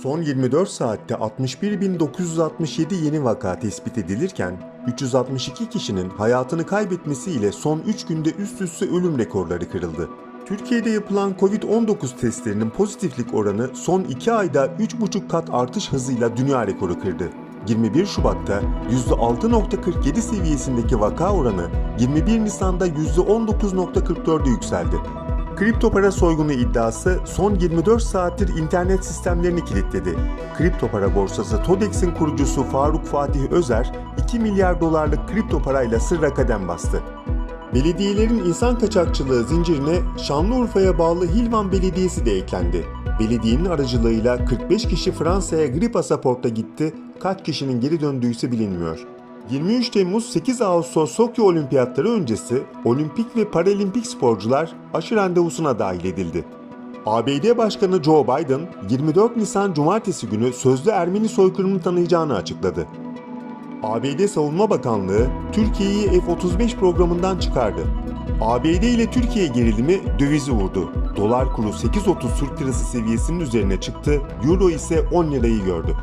Son 24 saatte 61.967 yeni vaka tespit edilirken 362 kişinin hayatını kaybetmesiyle son 3 günde üst üste ölüm rekorları kırıldı. Türkiye'de yapılan Covid-19 testlerinin pozitiflik oranı son 2 ayda 3,5 kat artış hızıyla dünya rekoru kırdı. 21 Şubat'ta %6.47 seviyesindeki vaka oranı 21 Nisan'da %19.44'e yükseldi. Kripto para soygunu iddiası son 24 saattir internet sistemlerini kilitledi. Kripto para borsası Todex'in kurucusu Faruk Fatih Özer 2 milyar dolarlık kripto parayla sırra kadem bastı. Belediyelerin insan kaçakçılığı zincirine Şanlıurfa'ya bağlı Hilvan Belediyesi de eklendi. Belediyenin aracılığıyla 45 kişi Fransa'ya gri pasaportla gitti, kaç kişinin geri döndüğüsü bilinmiyor. 23 Temmuz 8 Ağustos Sokyo Olimpiyatları öncesi olimpik ve paralimpik sporcular aşı randevusuna dahil edildi. ABD Başkanı Joe Biden 24 Nisan Cumartesi günü sözlü Ermeni soykırımını tanıyacağını açıkladı. ABD Savunma Bakanlığı Türkiye'yi F-35 programından çıkardı. ABD ile Türkiye gerilimi dövizi vurdu. Dolar kuru 8.30 Türk lirası seviyesinin üzerine çıktı, Euro ise 10 lirayı gördü.